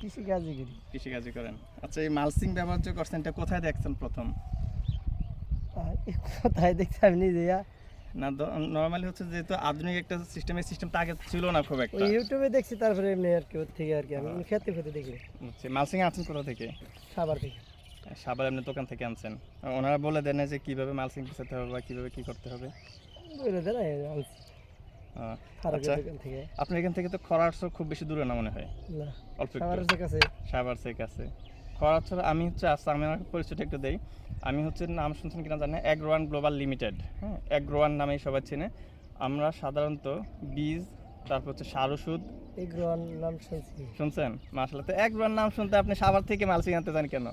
কৃষি কাজই করি। কৃষিকাজই করেন। আচ্ছা এই মালসিং ব্যবহার যে করছেন এটা কোথায় দেখছেন প্রথম? কোথায় দেখছি আমি নিজে না নর্মালি হচ্ছে যেহেতু আধুনিক একটা সিস্টেমের সিস্টেমটা আগে ছিল না খুব একটা। ইউটিউবে দেখছি তারপরে এমনি আর কি ওর থেকে আর কি আমি খেতে খেতে দেখি। মালসিং আনছেন কোথা থেকে? খাবার থেকে। সাবার এমনি দোকান থেকে আনছেন। ওনারা বলে দেন যে কীভাবে মালসিং পিছাতে হবে বা কীভাবে কি করতে হবে? বলে দেন আনছি। আচ্ছা আপনার এখান থেকে তো খুব বেশি দূরে না মনে হয়? না অল্প একটু। খাবারের কাছে সাবার কাছে খরা ছাড়া আমি হচ্ছে আমি আমার পরিচয়টা একটু দেই। আমি হচ্ছে নাম শুনছেন কিনা জানি অ্যাগ্রোয়ান গ্লোবাল লিমিটেড হ্যাঁ? অ্যাগ্রোয়ান নামেই সবাই চেনে। আমরা সাধারণত বীজ তারপর হচ্ছে সার ওষুধ। এই নাম শুনছি। শুনছেন? নাম শুনতে আপনি সাবার থেকে মালসিং আনতে চান কেন?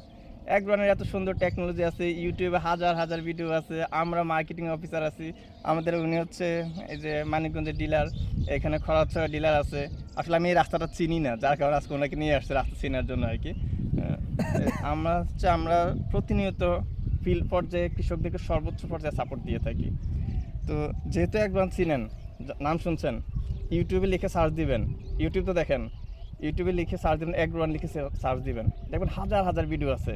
অ্যাগ্রোয়ানের এত সুন্দর টেকনোলজি আছে ইউটিউবে হাজার হাজার ভিডিও আছে, আমরা মার্কেটিং অফিসার আছি, আমাদের উনি হচ্ছে এই যে মানিকগঞ্জের ডিলার এখানে খরচা ডিলার আছে। আসলে আমি এই রাস্তাটা চিনি না, যার কারণে আজকে ওনাকে নিয়ে আসছে রাস্তা চেনার জন্য আর কি। আমরা হচ্ছে, আমরা প্রতিনিয়ত ফিল্ড পর্যায়ে কৃষকদেরকে সর্বোচ্চ পর্যায়ে সাপোর্ট দিয়ে থাকি। তো যেহেতু একবার চিনেন নাম শুনছেন ইউটিউবে লিখে সার্চ দিবেন ইউটিউব তো দেখেন ইউটিউবে লিখে সার্চ দিবেন এক রোয়ান লিখে সার্চ দিবেন। দেখবেন হাজার হাজার ভিডিও আছে।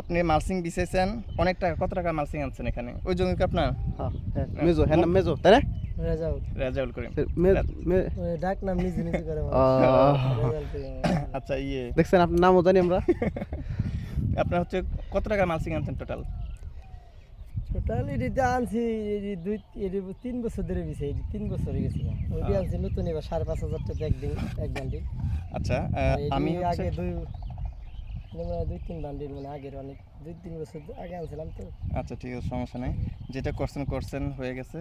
আপনি মালসিং বিছেছেন অনেক টাকা কত টাকা মালসিং আনছেন এখানে? ওই জমি কি আপনার? হ্যাঁ মেজো হ্যাঁ নাম মেজো তাই না? রেজাউল। করিম। মে- মে- ওই ডাক নাম নিজে নিজে করে আচ্ছা ইয়ে। দেখছেন আপনার নামও জানি আমরা। আপনার হচ্ছে কত টাকা মালসিং আনছেন টোটাল টোটাল এডিতে আনছি এডি দুই এডি তিন বছর ধরে বিছে এডি তিন বছর হয়ে গেছে ওইটি। আনছি নতুন এবার সাড়ে পাঁচ হাজার টাকা একদিন এক বান্ডিল। আচ্ছা আমি আগে দুই মানে দুই তিন বান্ডিল মানে আগের অনেক দুই তিন বছর আগে আনছিলাম তো। আচ্ছা ঠিক আছে সমস্যা নেই। যেটা করছেন করছেন হয়ে গেছে।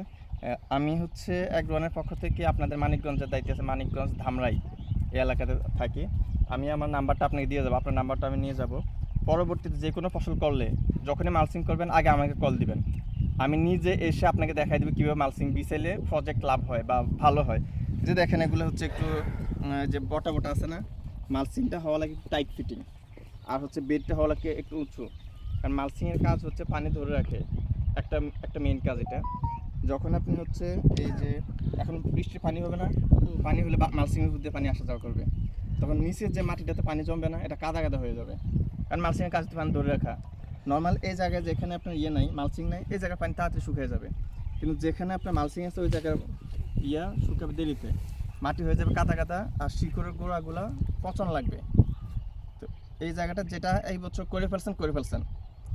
আমি হচ্ছে এক রনের পক্ষ থেকে আপনাদের মানিকগঞ্জের দায়িত্ব আছে মানিকগঞ্জ ধামরাই এই এলাকাতে থাকি। আমি আমার নাম্বারটা আপনাকে দিয়ে যাব। আপনার নাম্বারটা আমি নিয়ে যাব। পরবর্তীতে যে কোনো ফসল করলে যখনই মালসিং করবেন, আগে আমাকে কল দিবেন। আমি নিজে এসে আপনাকে দেখাই দেবো কীভাবে মালসিং বিছেলে প্রজেক্ট লাভ হয় বা ভালো হয়। যে দেখেন, এগুলো হচ্ছে একটু যে বটা বটা আছে না মালসিংটা হওয়া লাগে একটু টাইট ফিটিং আর হচ্ছে বেডটা হওয়া লাগে একটু উঁচু। কারণ মালসিংয়ের কাজ হচ্ছে পানি ধরে রাখে। একটা একটা মেইন কাজ এটা। যখন আপনি হচ্ছে এই যে, এখন বৃষ্টির পানি হবে না পানি হলে মালসিংয়ের মধ্যে পানি আসা যাওয়া করবে। তখন নিচের যে মাটিটাতে পানি জমবে না, এটা কাদা কাদা হয়ে যাবে। কারণ মালসিংয়ের কাজ পানি ধরে রাখা। নর্মাল এই জায়গায় যেখানে আপনার ইয়ে নাই মালসিং নাই এই জায়গায় পানি তাড়াতাড়ি শুকিয়ে যাবে। কিন্তু যেখানে আপনার মালসিং আছে ওই জায়গায় ইয়া শুকাবে দেরিতে। মাটি হয়ে যাবে কাদা কাদা আর শিকড়ের গোড়াগুলা পচন লাগবে। তো এই জায়গাটা যেটা এই বছর করে ফেলছেন করে ফেলছেন।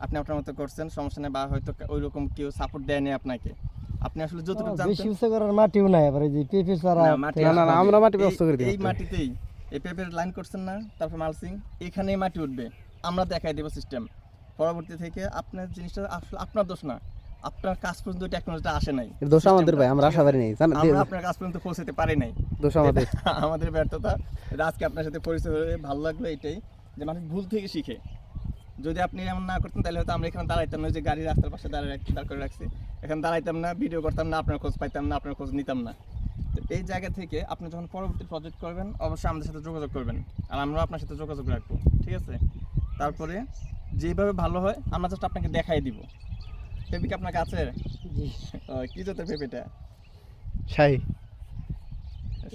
আপনি আপনার মতো করছেন সমস্যা নেই বা হয়তো ওই রকম কেউ সাপোর্ট দেয়নি আপনাকে। আপনি আসলে যতটুকু বেশি করার মাটিও নাই এবার এই যে পেঁপে না, না, না, আমরা মাটি ব্যবস্থা করে দিই এই মাটিতেই এই পেপের লাইন করছেন না তারপর মালসিং এখানেই মাটি উঠবে। আমরা দেখাই দেবো সিস্টেম পরবর্তী থেকে আপনার জিনিসটা আসলে আপনার দোষ না। আপনার কাজ পর্যন্ত টেকনোলজিটা আসে নাই। দোষ আমাদের ভাই আমরা আশা পারি নাই। আমরা আপনার কাজ পর্যন্ত পৌঁছাতে পারি নাই। দোষ আমাদের। আমাদের ব্যর্থতা। আজকে আপনার সাথে পরিচয় হয়ে ভালো লাগল এটাই যে মানুষ ভুল থেকে শিখে। যদি আপনি এমন না করতেন তাহলে হয়তো আমরা এখানে দাঁড়াইতাম না। যে গাড়ি রাস্তার পাশে দাঁড়িয়ে দাঁড় করে রাখছি। এখানে দাঁড়াইতাম না ভিডিও করতাম না আপনার খোঁজ পাইতাম না আপনার খোঁজ নিতাম না। তো এই জায়গা থেকে আপনি যখন পরবর্তী প্রজেক্ট করবেন অবশ্যই আমাদের সাথে যোগাযোগ করবেন। আর আমরাও আপনার সাথে যোগাযোগ রাখব। ঠিক আছে? তারপরে যেভাবে ভালো হয় আমরা জাস্ট আপনাকে দেখাই দিব। পেঁপে কি আপনার কাছে কি জাতের পেঁপেটা শাহী।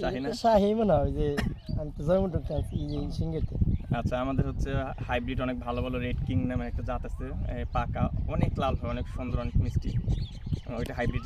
শাহিনা শাহি মনে হয় যে আমি তো যে সিঙ্গেতে। আচ্ছা আমাদের হচ্ছে হাইব্রিড অনেক ভালো ভালো রেড কিং নামে একটা জাত আছে পাকা অনেক লাল হয় অনেক সুন্দর অনেক মিষ্টি। ওইটা হাইব্রিড